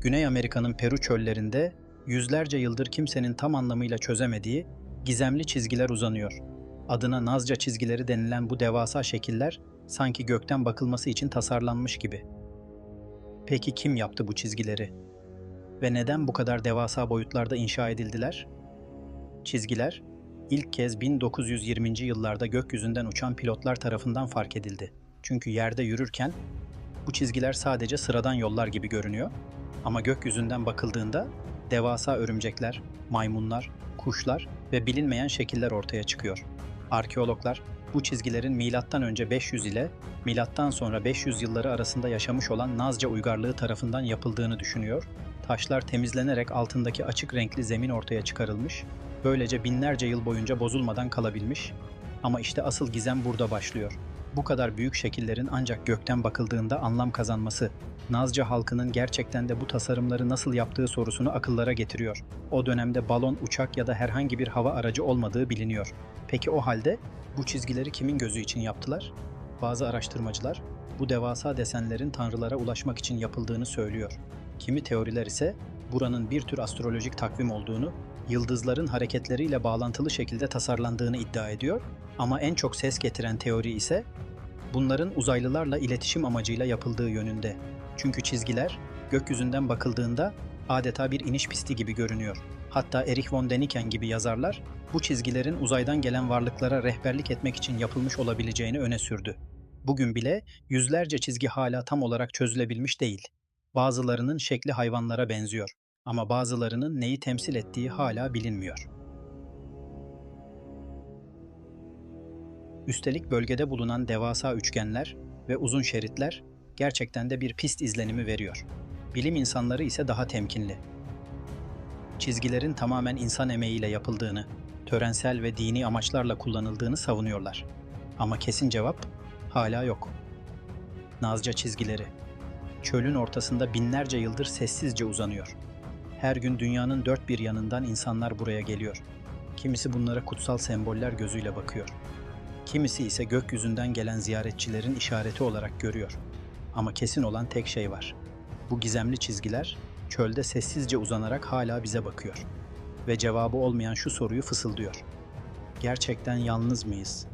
Güney Amerika'nın Peru çöllerinde yüzlerce yıldır kimsenin tam anlamıyla çözemediği gizemli çizgiler uzanıyor. Adına Nazca çizgileri denilen bu devasa şekiller sanki gökten bakılması için tasarlanmış gibi. Peki kim yaptı bu çizgileri? Ve neden bu kadar devasa boyutlarda inşa edildiler? Çizgiler ilk kez 1920. yıllarda gökyüzünden uçan pilotlar tarafından fark edildi. Çünkü yerde yürürken bu çizgiler sadece sıradan yollar gibi görünüyor ama gökyüzünden bakıldığında devasa örümcekler, maymunlar, kuşlar ve bilinmeyen şekiller ortaya çıkıyor. Arkeologlar bu çizgilerin milattan önce 500 ile milattan sonra 500 yılları arasında yaşamış olan Nazca uygarlığı tarafından yapıldığını düşünüyor. Taşlar temizlenerek altındaki açık renkli zemin ortaya çıkarılmış. Böylece binlerce yıl boyunca bozulmadan kalabilmiş. Ama işte asıl gizem burada başlıyor. Bu kadar büyük şekillerin ancak gökten bakıldığında anlam kazanması, Nazca halkının gerçekten de bu tasarımları nasıl yaptığı sorusunu akıllara getiriyor. O dönemde balon, uçak ya da herhangi bir hava aracı olmadığı biliniyor. Peki o halde bu çizgileri kimin gözü için yaptılar? Bazı araştırmacılar bu devasa desenlerin tanrılara ulaşmak için yapıldığını söylüyor. Kimi teoriler ise buranın bir tür astrolojik takvim olduğunu, yıldızların hareketleriyle bağlantılı şekilde tasarlandığını iddia ediyor. Ama en çok ses getiren teori ise bunların uzaylılarla iletişim amacıyla yapıldığı yönünde. Çünkü çizgiler gökyüzünden bakıldığında adeta bir iniş pisti gibi görünüyor. Hatta Erich von Däniken gibi yazarlar bu çizgilerin uzaydan gelen varlıklara rehberlik etmek için yapılmış olabileceğini öne sürdü. Bugün bile yüzlerce çizgi hala tam olarak çözülebilmiş değil. Bazılarının şekli hayvanlara benziyor ama bazılarının neyi temsil ettiği hala bilinmiyor. Üstelik bölgede bulunan devasa üçgenler ve uzun şeritler gerçekten de bir pist izlenimi veriyor. Bilim insanları ise daha temkinli. Çizgilerin tamamen insan emeğiyle yapıldığını, törensel ve dini amaçlarla kullanıldığını savunuyorlar. Ama kesin cevap hala yok. Nazca çizgileri. Çölün ortasında binlerce yıldır sessizce uzanıyor. Her gün dünyanın dört bir yanından insanlar buraya geliyor. Kimisi bunlara kutsal semboller gözüyle bakıyor. Kimisi ise gökyüzünden gelen ziyaretçilerin işareti olarak görüyor. Ama kesin olan tek şey var. Bu gizemli çizgiler çölde sessizce uzanarak hala bize bakıyor. Ve cevabı olmayan şu soruyu fısıldıyor. Gerçekten yalnız mıyız?